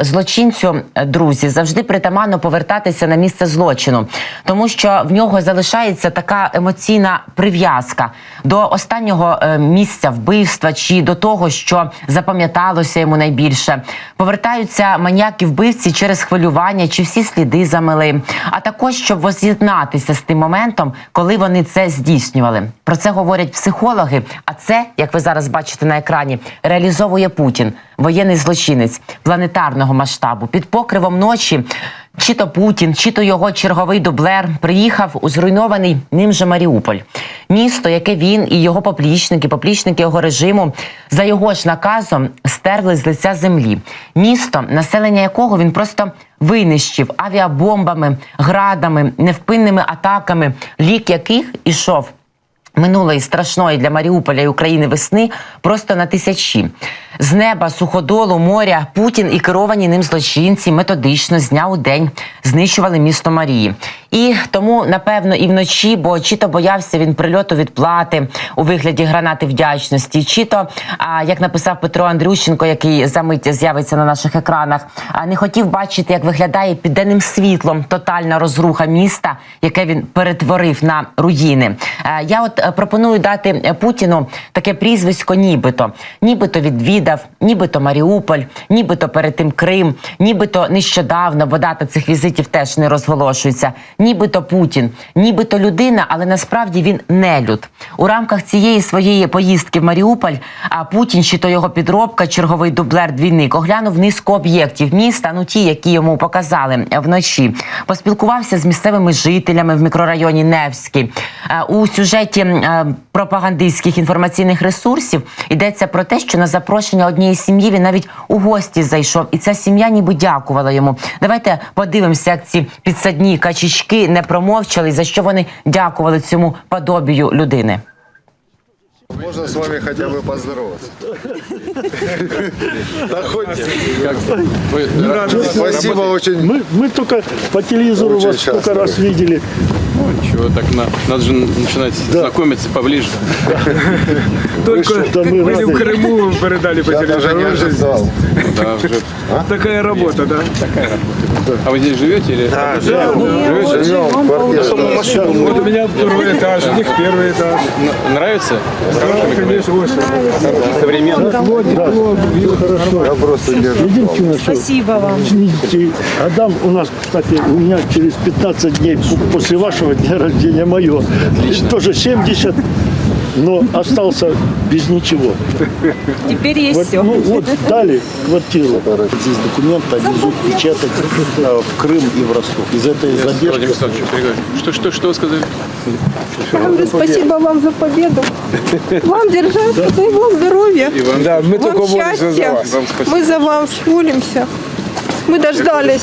злочинцю, е, друзі, завжди притаманно повертатися на місце злочину, тому що в нього залишається така емоційна прив'язка до останнього е, місця вбивства чи до того, що запам'яталося йому найбільше. Повертаються маніяки вбивці через хвилювання, чи всі сліди замели, а також щоб воз'єднатися з тим моментом, коли вони це здійснювали. Про це говорять психологи. А це, як ви зараз бачите на екрані, реалізовує Путін, воєнний злочинець планетарного масштабу під покривом ночі. Чи то Путін, чи то його черговий дублер приїхав у зруйнований ним же Маріуполь, місто, яке він і його поплічники, поплічники його режиму за його ж наказом стерли з лиця землі. Місто, населення якого він просто винищив авіабомбами, градами, невпинними атаками, лік яких ішов минулої страшної для Маріуполя і України весни просто на тисячі. З неба, суходолу, моря Путін і керовані ним злочинці методично з дня у день знищували місто Марії. І тому, напевно, і вночі, бо чи то боявся він прильоту відплати у вигляді гранати вдячності, чи то, а, як написав Петро Андрющенко, який за мить з'явиться на наших екранах, а, не хотів бачити, як виглядає під денним світлом тотальна розруха міста, яке він перетворив на руїни. Е, Я от е, пропоную дати Путіну таке прізвисько, нібито, нібито відвідав, нібито Маріуполь, нібито перед тим Крим, нібито нещодавно, бо дата цих візитів теж не розголошується. Нібито Путін, нібито людина, але насправді він нелюд. У рамках цієї своєї поїздки в Маріуполь, а Путін чи то його підробка, черговий дублер двійник, оглянув низку об'єктів міста, ну ті, які йому показали вночі. Поспілкувався з місцевими жителями в мікрорайоні Невський. Е, У сюжеті е, пропагандистських інформаційних ресурсів йдеться про те, що на запрошення однієї сім'ї він навіть у гості зайшов, і ця сім'я ніби дякувала йому. Давайте подивимося, як ці підсадні качечки не промовчали, за що вони дякували цьому подобію людини. Можно с вами хотя бы поздороваться? Да хоть. Вы, Спасибо очень. Мы, мы только по телевизору Очень вас сколько часто. раз видели. чего так на- надо же начинать знакомиться поближе. Только Да мы были в. Крыму, передали по телевизору. Да, уже. Такая работа, да? А вы здесь живете или? Живете? Живем в квартире. Вот у меня второй этаж, у них первый этаж. Нравится? Да. Современно. Я просто Спасибо вам. Адам у нас, кстати, у меня через 15 дней после вашего дня рождения мое. Тоже 70, но остался без ничего. Теперь есть Вот, все. ну, вот дали квартиру. Здесь документы везут печатать э, в Крым и в Ростов. Из этой задержки. Что, что, что вы сказали? Говорю, спасибо вам за победу. Вам держаться, дай вам здоровья. И вам. Да, мы только Вам молимся за счастья. вас. Мы за вас молимся. Мы дождались.